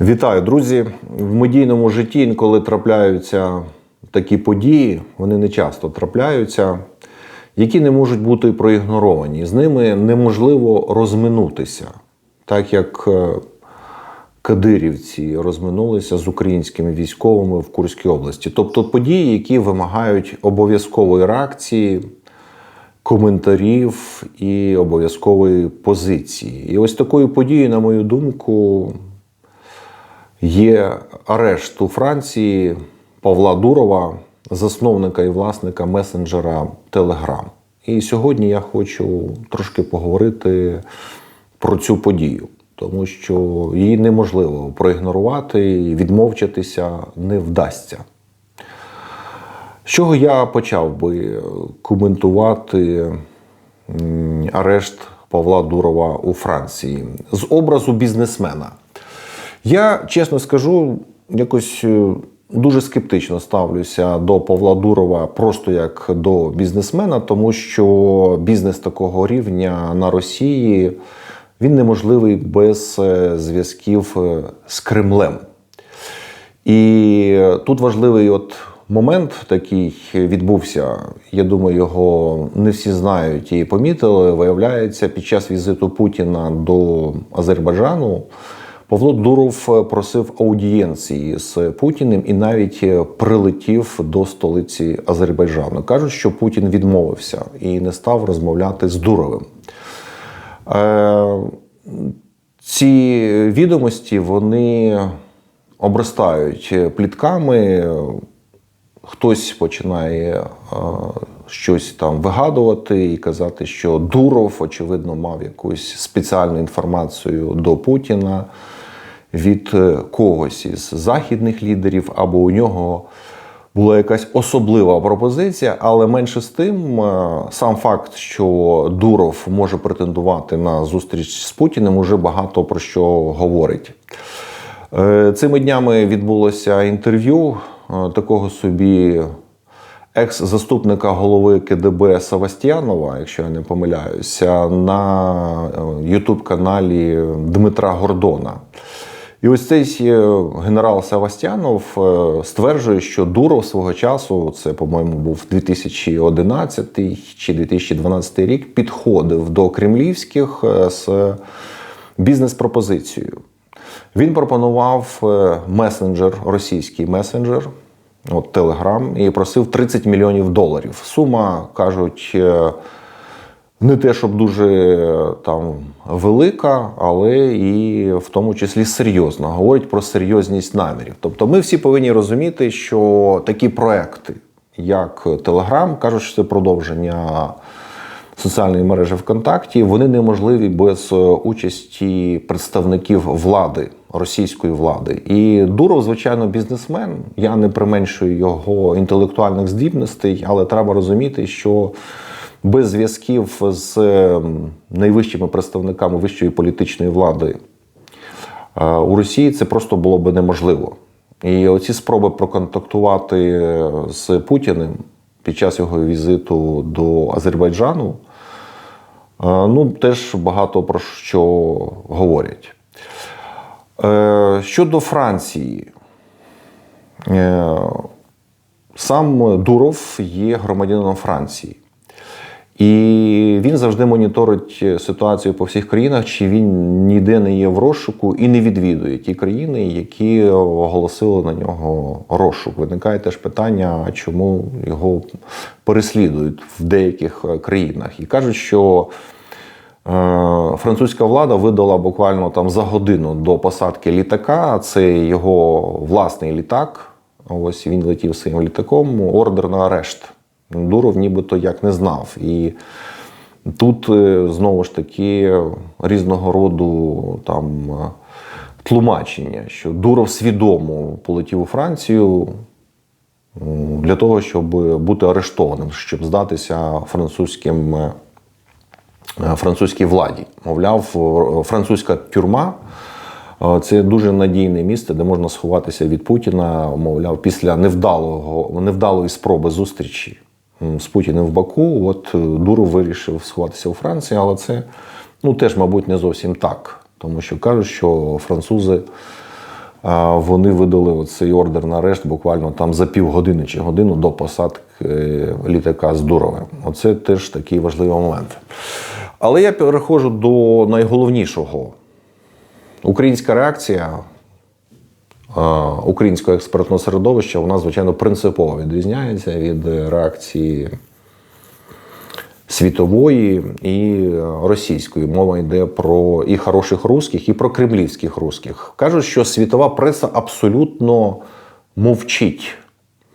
Вітаю, друзі! В медійному житті інколи трапляються такі події, вони не часто трапляються, які не можуть бути проігноровані. З ними неможливо розминутися, так як е, кадирівці розминулися з українськими військовими в Курській області. Тобто події, які вимагають обов'язкової реакції, коментарів і обов'язкової позиції. І ось такою подією, на мою думку, є арешт у Франції Павла Дурова, засновника і власника месенджера Telegram. І сьогодні я хочу трошки поговорити про цю подію, тому що її неможливо проігнорувати і відмовчатися не вдасться. З чого я почав би коментувати арешт Павла Дурова у Франції з образу бізнесмена. Я чесно скажу, якось е, дуже скептично ставлюся до Павла Дурова просто як до бізнесмена, тому що бізнес такого рівня на Росії він неможливий без е, зв'язків е, з Кремлем. І тут важливий от момент такий відбувся. Я думаю, його не всі знають і помітили. Виявляється, під час візиту Путіна до Азербайджану Павло Дуров просив аудієнції з Путіним і навіть прилетів до столиці Азербайджану. Кажуть, що Путін відмовився і не став розмовляти з Дуровим. Е, ці відомості вони обростають плітками. Хтось починає е, щось там вигадувати і казати, що Дуров, очевидно, мав якусь спеціальну інформацію до Путіна від е, когось із західних лідерів, або у нього була якась особлива пропозиція, але менше з тим, е, сам факт, що Дуров може претендувати на зустріч з Путіним, уже багато про що говорить. Е, Цими днями відбулося інтерв'ю такого собі екс-заступника голови КДБ Савастьянова, якщо я не помиляюся, на Ютуб-каналі Дмитра Гордона. І ось цей е, генерал Савастьянов е, стверджує, що Дуров свого часу, це, по-моєму, був 2011 чи 2012 рік, підходив до кремлівських е, з бізнес-пропозицією. Він пропонував месенджер, російський месенджер, от Телеграм, і просив 30 мільйонів доларів. Сума, кажуть, не те, щоб дуже е, там велика, але і в тому числі серйозна. Говорить про серйозність намірів. Тобто, ми всі повинні розуміти, що такі проекти, як Телеграм, кажуть, що це продовження соціальної мережі ВКонтакті, вони неможливі без е, участі представників влади, російської влади. І Дуров, звичайно, бізнесмен. Я не применшую його інтелектуальних здібностей, але треба розуміти, що без зв'язків з ем, найвищими представниками вищої політичної влади е, у Росії це просто було би неможливо. І оці спроби проконтактувати з Путіним під час його візиту до Азербайджану, е, ну, теж багато про що говорять. Е, Щодо Франції, е, сам Дуров є громадянином Франції. І він завжди моніторить ситуацію по всіх країнах, чи він ніде не є в розшуку і не відвідує ті країни, які оголосили на нього розшук. Виникає теж питання, чому його переслідують в деяких країнах. І кажуть, що е, французька влада видала буквально там за годину до посадки літака. Це його власний літак. Ось він летів своїм літаком. Ордер на арешт. Дуров нібито як не знав. І тут е, знову ж таки різного роду там тлумачення, що Дуров свідомо полетів у Францію для того, щоб бути арештованим, щоб здатися французьким. е, Французькій владі. Мовляв, е, французька тюрма це дуже надійне місце, де можна сховатися від Путіна, мовляв, після невдалого, невдалої спроби зустрічі з Путіним в Баку. От е, Дуров вирішив сховатися у Франції, але це ну, теж, мабуть, не зовсім так. Тому що кажуть, що французи вони видали цей ордер на арешт буквально там за півгодини чи годину до посадки е, літака з Дуровим. Оце теж такий важливий момент. Але я переходжу до найголовнішого. Українська реакція е, українського експертного середовища, вона, звичайно, принципово відрізняється від реакції світової і російської. Мова йде про і хороших русських, і про кремлівських русських. Кажуть, що світова преса абсолютно мовчить.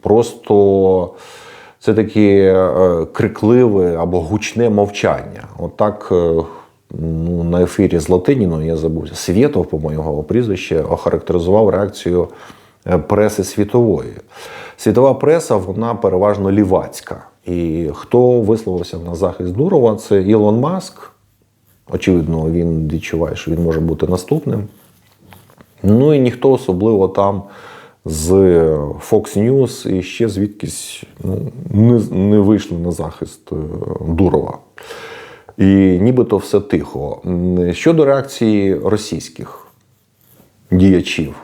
Просто це таке е, крикливе або гучне мовчання. Отак. е, Ну, на ефірі з Латиніною, я забувся, Свєтов, по-моєму, прізвище, охарактеризував реакцію е, преси світової. Світова преса, вона переважно лівацька. І хто висловився на захист Дурова, це Ілон Маск. Очевидно, він відчуває, що він може бути наступним. Ну і ніхто особливо там з Fox News і ще звідкись ну, не, не вийшли на захист е, Дурова. І нібито все тихо. Щодо реакції російських діячів.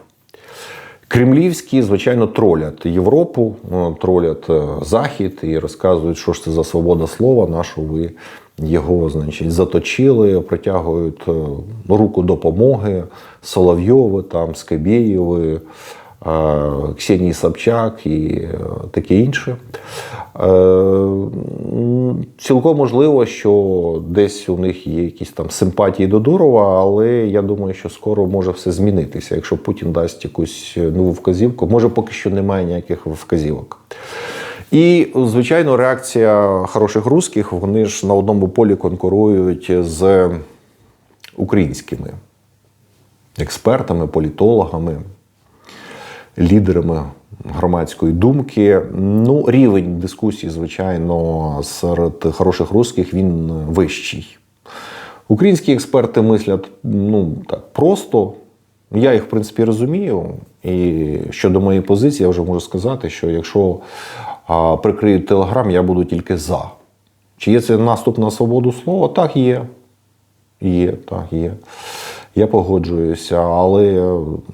Кремлівські, звичайно, тролять Європу, е, тролять е, Захід і розказують, що ж це за свобода слова, на що ви його, значить, заточили, притягують е, руку допомоги Соловйови, там, Скабєєви, Ксенії Собчак і е, таке інше. Е, Цілком можливо, що десь у них є якісь там симпатії до Дурова, але я думаю, що скоро може все змінитися, якщо Путін дасть якусь нову вказівку. Може, поки що немає ніяких вказівок. І, звичайно, реакція хороших русських, вони ж на одному полі конкурують з українськими експертами, політологами, лідерами громадської думки. Ну, рівень дискусії, звичайно, серед хороших русських він вищий. Українські експерти мислять ну, так просто. Я їх, в принципі, розумію. І щодо моєї позиції, я вже можу сказати, що якщо прикриють телеграм, я буду тільки за. Чи є це наступ на свободу слова? Так, є. Є, так, є. Я погоджуюся, але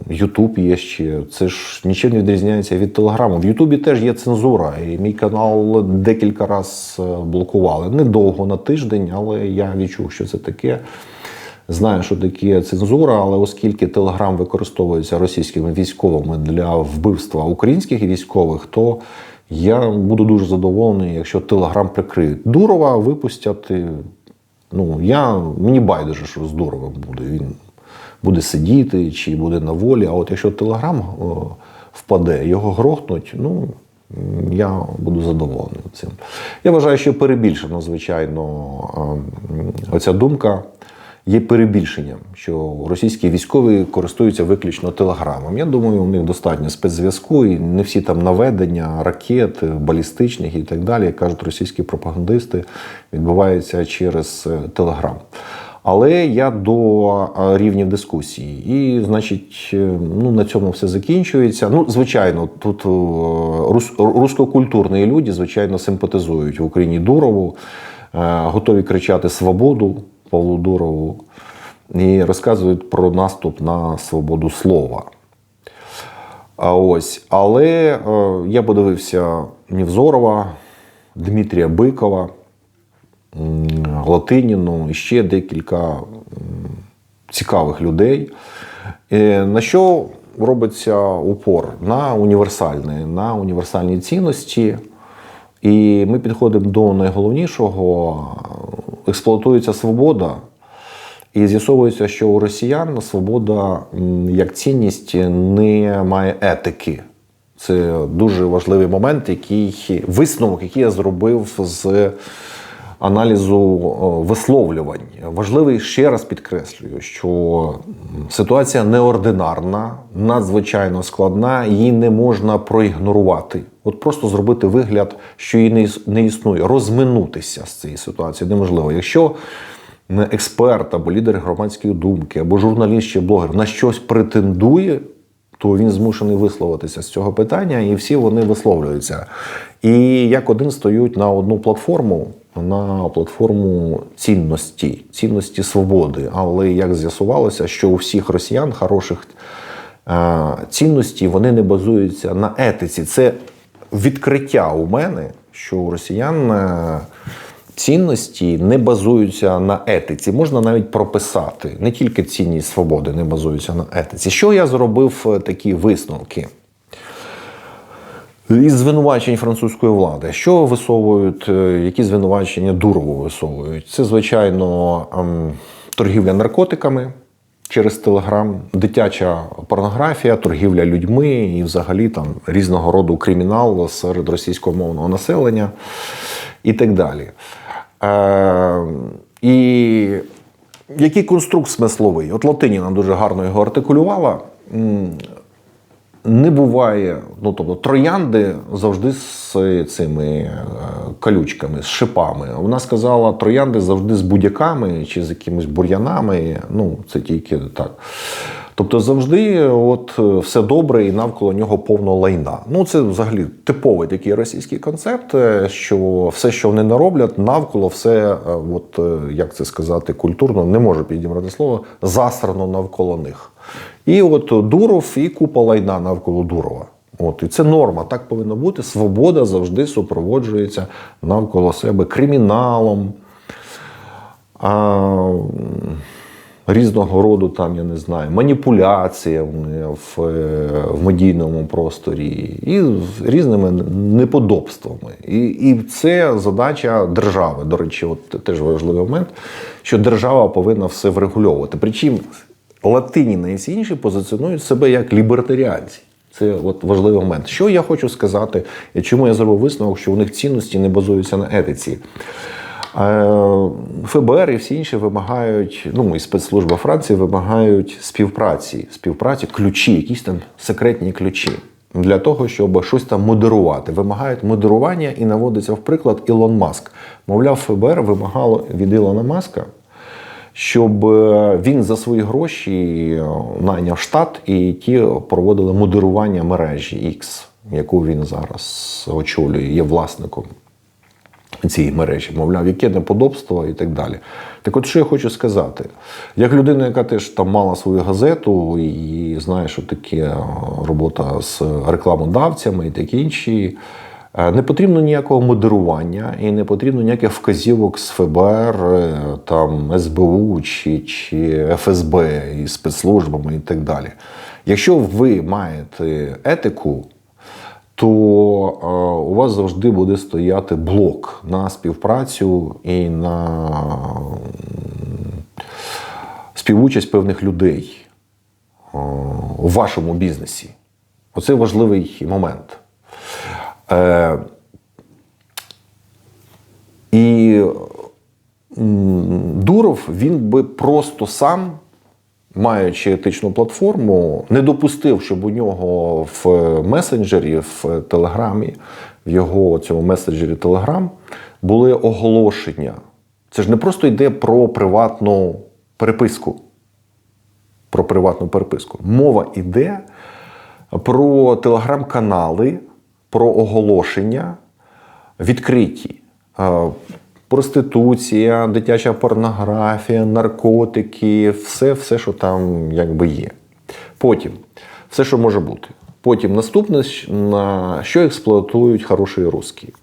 Ютуб є ще. Це ж нічим не відрізняється від Телеграму. В Ютубі теж є цензура, і мій канал декілька разів блокували. Недовго на тиждень, але я відчув, що це таке. Знаю, що таке цензура, але оскільки Телеграм використовується російськими військовими для вбивства українських військових, то я буду дуже задоволений, якщо Телеграм прикриють. Дурова випустять. Ну, я, мені байдуже, що з Дуровим буде. Він буде сидіти чи буде на волі. А от якщо Телеграм впаде, його грохнуть, ну. Я буду задоволений цим. Я вважаю, що перебільшено, звичайно, ем, оця думка є перебільшенням, що російські військові користуються виключно телеграмом. Я думаю, у них достатньо спецзв'язку, і не всі там наведення ракет, балістичних і так далі, як кажуть російські пропагандисти, відбуваються через е, телеграм. Але я до е, рівнів дискусії. І, значить, е, ну, на цьому все закінчується. Ну, звичайно, тут е, рус, рускокультурні люди, звичайно, симпатизують в Україні Дурову, готові кричати свободу Павлу Дурову і розказують про наступ на свободу слова. А ось, але я подивився Нівзорова, Дмитрія Бикова, Латиніну і ще декілька цікавих людей. Е, На що робиться упор? На універсальні, на універсальні цінності. І ми підходимо до найголовнішого: експлуатується свобода, і з'ясовується, що у росіян свобода як цінність не має етики. Це дуже важливий момент, який висновок, який я зробив з аналізу висловлювань. Важливий ще раз підкреслюю, що ситуація неординарна, надзвичайно складна, її не можна проігнорувати. От просто зробити вигляд, що її не існує, розминутися з цієї ситуації неможливо. Якщо експерт або лідер громадської думки, або журналіст чи блогер на щось претендує, то він змушений висловитися з цього питання, і всі вони висловлюються. І як один стають на одну платформу, на платформу цінності, цінності свободи. Але як з'ясувалося, що у всіх росіян хороших е, цінності вони не базуються на етиці. Це відкриття у мене, що у росіян е, цінності не базуються на етиці. Можна навіть прописати. Не тільки цінність свободи не базуються на етиці. Що я зробив е, такі висновки? Із звинувачень французької влади, що висовують, е, які звинувачення Дурову висовують? Це, звичайно, ем, торгівля наркотиками через Телеграм, дитяча порнографія, торгівля людьми і взагалі там різного роду кримінал серед російськомовного населення і так далі. Е, і який конструкт смисловий? От Латиніна дуже гарно його артикулювала. Не буває, ну тобто троянди завжди з цими е, колючками, з шипами. Вона сказала, троянди завжди з будяками чи з якимись бур'янами. Ну, це тільки так. Тобто завжди от е, все добре і навколо нього повно лайна. Ну це взагалі типовий такий російський концепт, е, що все, що вони не роблять, навколо все, от як це сказати, культурно не можу підібрати слово, засрано навколо них. І от Дуров і купа лайна навколо Дурова. От, і це норма, так повинно бути. Свобода завжди супроводжується навколо себе криміналом, а, різного роду, там, я не знаю, маніпуляціями в, е, в медійному просторі і різними неподобствами. І, і це задача держави. До речі, от теж важливий момент, що держава повинна все врегульовувати. Причому Латиніна і всі інші позиціонують себе як лібертаріанці. Це от важливий момент. Що я хочу сказати, і чому я зробив висновок, що у них цінності не базуються на етиці. Е, ФБР і всі інші вимагають, ну і спецслужба Франції вимагають співпраці, співпраці, ключі, якісь там секретні ключі для того, щоб щось там модерувати. Вимагають модерування і наводиться в приклад Ілон Маск. Мовляв, ФБР вимагало від Ілона Маска щоб е, він за свої гроші е, найняв штат і ті проводили модерування мережі X, яку він зараз очолює, є власником цієї мережі, мовляв, яке неподобство і так далі. Так от що я хочу сказати, як людина, яка теж там мала свою газету і знає, що таке робота з рекламодавцями і такі інші. Е, Не потрібно ніякого модерування і не потрібно ніяких вказівок з ФБР, е, там СБУ чи, чи ФСБ і спецслужбами і так далі. Якщо ви маєте етику, то е, у вас завжди буде стояти блок на співпрацю і на співучасть певних людей у вашому бізнесі. Оце важливий момент. Е, і Дуров він би просто сам, маючи етичну платформу, не допустив, щоб у нього в месенджері, в Телеграмі, в його цьому месенджері Телеграм були оголошення. Це ж не просто йде про приватну переписку. Про приватну переписку. Мова йде про телеграм-канали, про оголошення відкриті. Е, Проституція, дитяча порнографія, наркотики, все, все, що там якби є. Потім, все, що може бути. Потім наступне, на що експлуатують хороші русські.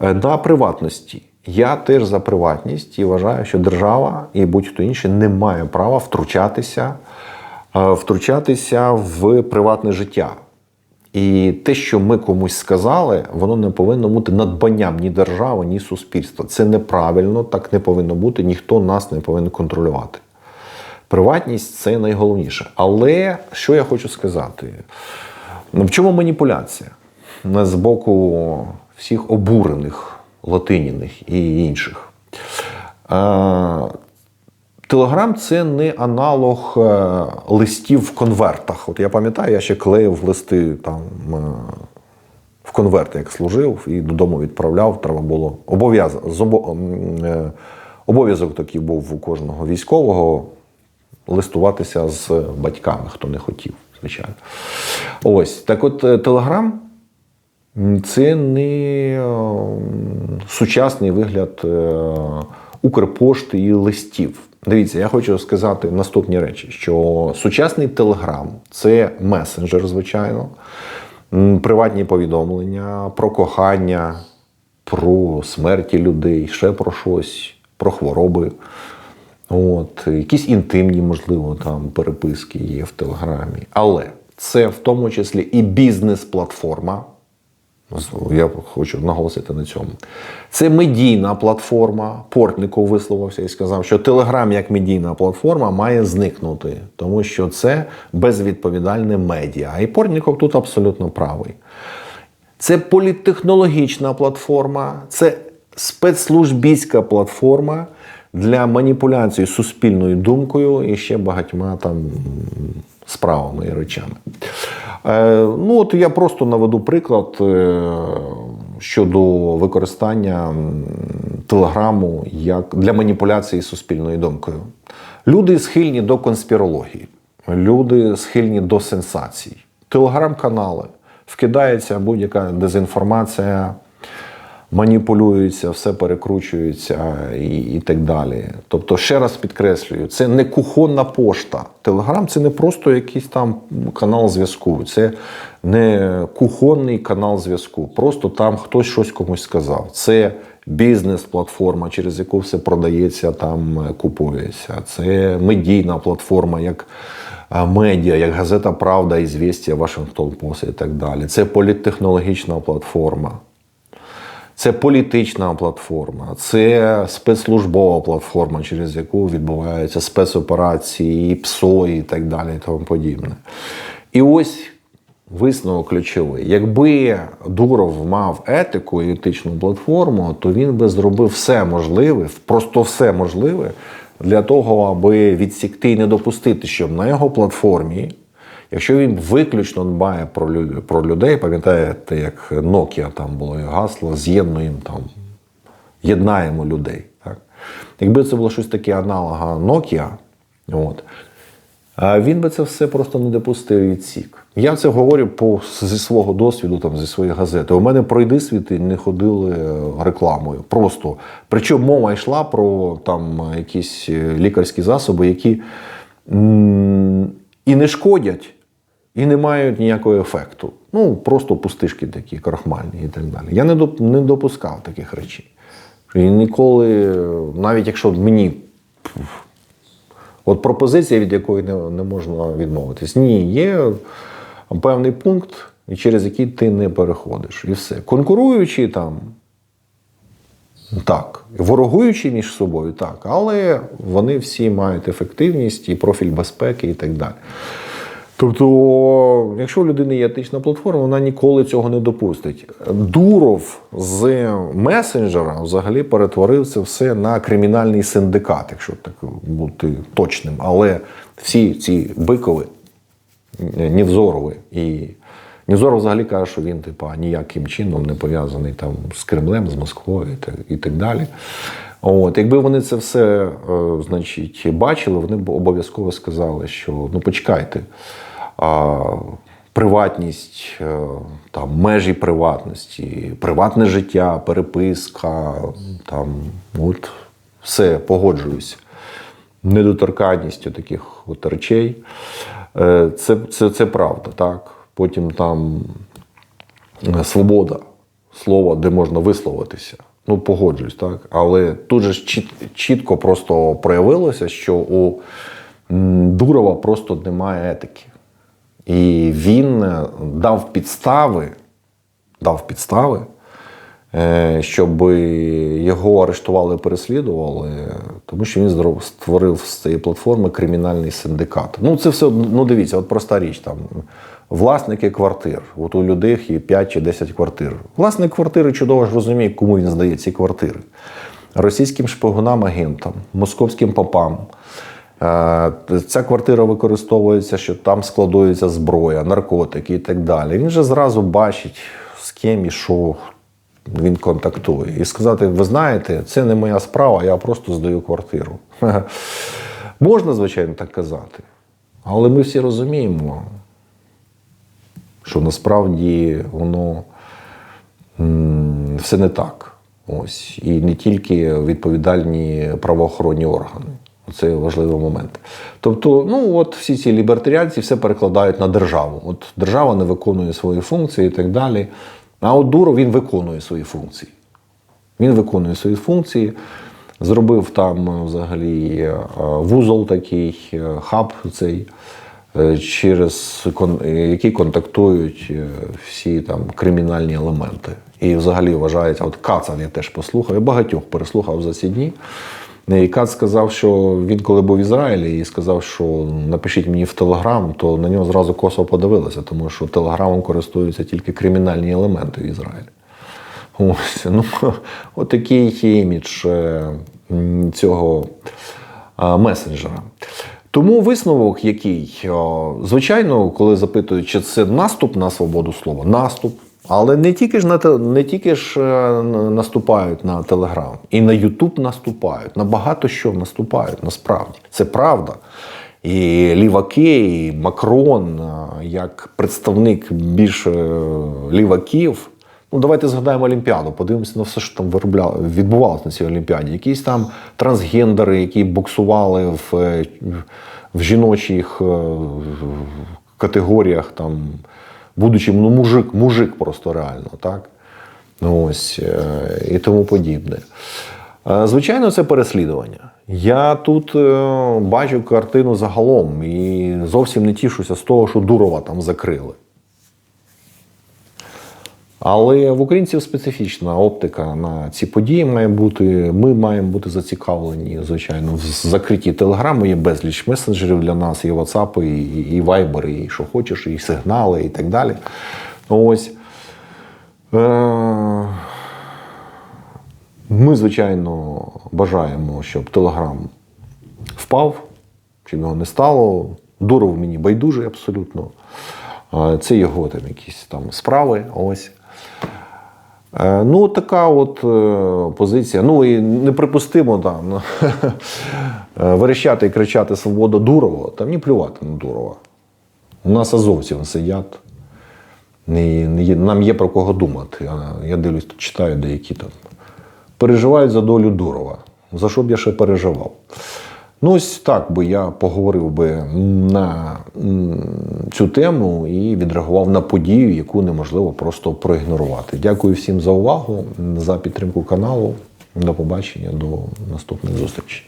Е, На приватності. Я теж за приватність і вважаю, що держава і будь-хто інший не має права втручатися, е, втручатися в приватне життя. І те, що ми комусь сказали, воно не повинно бути надбанням ні держави, ні суспільства. Це неправильно, так не повинно бути, ніхто нас не повинен контролювати. Приватність це найголовніше. Але що я хочу сказати? Ну, В чому маніпуляція? З боку всіх обурених латиніних і інших. Телеграм це не аналог е, листів в конвертах. От я пам'ятаю, я ще клеїв листи там е, в конверти, як служив, і додому відправляв. Треба було е, Обов'язок такий був у кожного військового листуватися з батьками, хто не хотів, звичайно. Ось так, от Телеграм Це не сучасний вигляд Укрпошти і листів. Дивіться, я хочу сказати наступні речі: що сучасний Телеграм це месенджер, звичайно, приватні повідомлення про кохання, про смерті людей, ще про щось, про хвороби. От, якісь інтимні, можливо, там переписки є в Телеграмі. Але це в тому числі і бізнес-платформа. Я хочу наголосити на цьому. Це медійна платформа. Портников висловився і сказав, що Телеграм як медійна платформа має зникнути, тому що це безвідповідальне медіа. І Портников тут абсолютно правий. Це політтехнологічна платформа, це спецслужбійська платформа для маніпуляції суспільною думкою і ще багатьма там справами і речами. Е, ну, от я просто наведу приклад е, щодо використання телеграму як для маніпуляції суспільною думкою. Люди схильні до конспірології, люди схильні до сенсацій. Телеграм-канали вкидається будь-яка дезінформація, маніпулюється, все перекручується і, і так далі. Тобто, ще раз підкреслюю, це не кухонна пошта. Телеграм це не просто якийсь там канал зв'язку, це не кухонний канал зв'язку. Просто там хтось щось комусь сказав. Це бізнес-платформа, через яку все продається, там е, купується. Це медійна платформа, як е, медіа, як газета Правда, Ізвістія, Вашингтон Пост і так далі. Це політтехнологічна платформа. Це політична платформа, це спецслужбова платформа, через яку відбуваються спецоперації, і ПСО і так далі, і тому подібне. І ось висновок ключовий. Якби Дуров мав етику і етичну платформу, то він би зробив все можливе, просто все можливе для того, аби відсікти і не допустити, щоб на його платформі. Якщо він виключно дбає про про людей, пам'ятаєте, як Nokia там було гасло, з'єднуємо там, єднаємо людей. Так? Якби це було щось таке аналога Nokia, от, він би це все просто не допустив і відсік. Я це говорю по, зі свого досвіду, там, зі своєї газети. У мене пройди світи не ходили е, рекламою. Просто. Причому мова йшла про там, якісь е, лікарські засоби, які м, і не шкодять, і не мають ніякого ефекту. Ну, просто пустишки такі, крахмальні і так далі. Я не, доп- не допускав таких речей. І ніколи, навіть якщо мені От пропозиція, від якої не, не можна відмовитись. Ні, є певний пункт, через який ти не переходиш. І все. Конкуруючи там, так. Ворогуючи між собою, так. Але вони всі мають ефективність і профіль безпеки і так далі. Тобто, якщо у людини є етична платформа, вона ніколи цього не допустить. Дуров з месенджера взагалі перетворив це все на кримінальний синдикат, якщо так бути точним. Але всі ці бикови, Нівзорові і Нівзоров взагалі каже, що він типа ніяким чином не пов'язаний там з Кремлем, з Москвою і так, і так далі. От, якби вони це все е, значить, бачили, вони б обов'язково сказали, що ну почекайте, а, приватність, е, там, межі приватності, приватне життя, переписка, там, от, все, погоджуюся. Недоторканністю таких от речей. Е, Це, це, це правда, так. Потім там свобода слова, де можна висловитися. Ну, погоджуюсь, так. Але тут же чіт- чітко просто проявилося, що у Дурова просто немає етики. І він е, дав підстави, дав підстави, е, щоб його арештували, переслідували, тому що він створив з цієї платформи кримінальний синдикат. Ну, це все, ну дивіться, от проста річ там. Власники квартир. От у людей є 5 чи 10 квартир. Власник квартири чудово ж розуміє, кому він здає ці квартири. Російським шпигунам, агентам, московським попам. Е, Ця квартира використовується, що там складується зброя, наркотики і так далі. Він же зразу бачить, з ким і що він контактує. І сказати: ви знаєте, це не моя справа, я просто здаю квартиру. Можна, звичайно, так казати. Але ми всі розуміємо, що насправді воно все не так. Ось. І не тільки відповідальні правоохоронні органи. Це важливий момент. Тобто, ну от всі ці лібертаріанці все перекладають на державу. От держава не виконує свої функції і так далі. А от Дуров він виконує свої функції. Він виконує свої функції, зробив там е, взагалі е, вузол такий, е, хаб цей, е, через е, який контактують е, всі там кримінальні елементи. І взагалі вважається, от Кацан я теж послухав, я багатьох переслухав за ці дні. І Кац сказав, що він коли був в Ізраїлі і сказав, що напишіть мені в Телеграм, то на нього зразу косо подивилися, тому що Телеграмом користуються тільки кримінальні елементи в Ізраїлі. Ось, ну, от імідж е, цього месенджера. Тому висновок, який, звичайно, коли запитують, чи це наступ на свободу слова, наступ. Але не тільки ж на не тільки ж е, наступають на Телеграм, і на Ютуб наступають. На багато що наступають насправді. Це правда. І ліваки, і Макрон, е, як представник більше ліваків, Ну, давайте згадаємо Олімпіаду, подивимося на все, що там виробля... відбувалося на цій Олімпіаді. Якісь там трансгендери, які боксували в, е, в жіночих категоріях, там, будучи ну, мужик, мужик просто реально, так? Ну, ось, е, і тому подібне. Е, Звичайно, це переслідування. Я тут е, бачу картину загалом і зовсім не тішуся з того, що Дурова там закрили. Але в українців специфічна оптика на ці події має бути. Ми маємо бути зацікавлені, звичайно, в закритті телеграму. Є безліч месенджерів для нас, і WhatsApp, і, і Viber, і що хочеш, і сигнали, і так далі. Ось. Е- ми, звичайно, бажаємо, щоб Телеграм впав, щоб його не стало. Дуров мені байдужий абсолютно. Е, Це його там якісь там справи. Ось. Е, Ну, така от е, позиція. Ну і неприпустимо там ну, е, верещати і кричати свобода Дурова, та мені плювати на Дурова. У нас азовців сидять. Нам є про кого думати. Я дивлюсь, читаю деякі там. Переживають за долю Дурова. За що б я ще переживав? Ну, ось так би я поговорив би на цю тему і відреагував на подію, яку неможливо просто проігнорувати. Дякую всім за увагу, за підтримку каналу. До побачення, до наступних зустрічей.